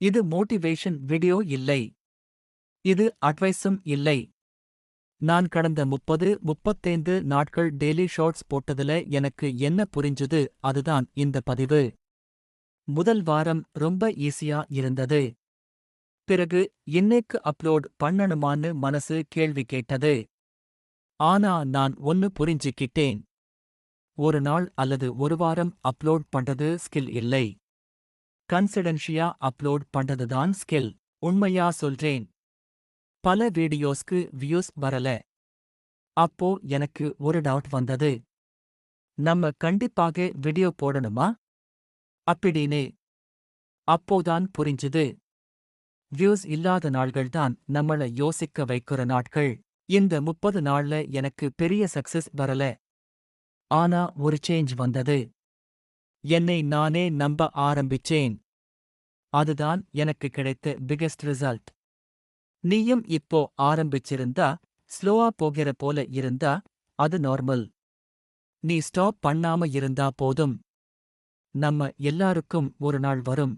இது motivation video இல்லை. இது அட்வைஸும் இல்லை. நான் கடந்த முப்பது முப்பத்தைந்து நாட்கள் டெய்லி ஷார்ட்ஸ் போட்டதுல எனக்கு என்ன புரிஞ்சுது? அதுதான் இந்த பதிவு. முதல் வாரம் ரொம்ப ஈஸியா இருந்தது. பிறகு இன்னைக்கு அப்லோட் பண்ணணுமான்னு மனசு கேள்வி கேட்டது. ஆனா நான் ஒன்னு புரிஞ்சுக்கிட்டேன். ஒரு நாள் அல்லது ஒரு வாரம் அப்லோட் பண்றது ஸ்கில் இல்லை. கன்சிடென்ஷியா அப்லோட் பண்றதுதான் ஸ்கில். உண்மையா சொல்றேன். பல வீடியோஸ்க்கு வியூஸ் வரல. அப்போ எனக்கு ஒரு டவுட் வந்தது. நம்ம கண்டிப்பாக வீடியோ போடணுமா? அப்படின்னு அப்போதான் புரிஞ்சுது. வியூஸ் இல்லாத நாள்கள்தான் நம்மள யோசிக்க வைக்கிற நாட்கள். இந்த முப்பது நாள்ல எனக்கு பெரிய சக்சஸ் வரல. ஆனா ஒரு சேஞ்ச் வந்தது. என்னை நானே நம்ப ஆரம்பிச்சேன். அதுதான் எனக்கு கிடைத்த பிகெஸ்ட் ரிசல்ட் நீயும் இப்போ ஆரம்பிச்சிருந்தா ஸ்லோவா போகிற போல இருந்தா அது நார்மல் நீ ஸ்டாப் பண்ணாம இருந்தா போதும். நம்ம எல்லாருக்கும் ஒரு நாள் வரும்.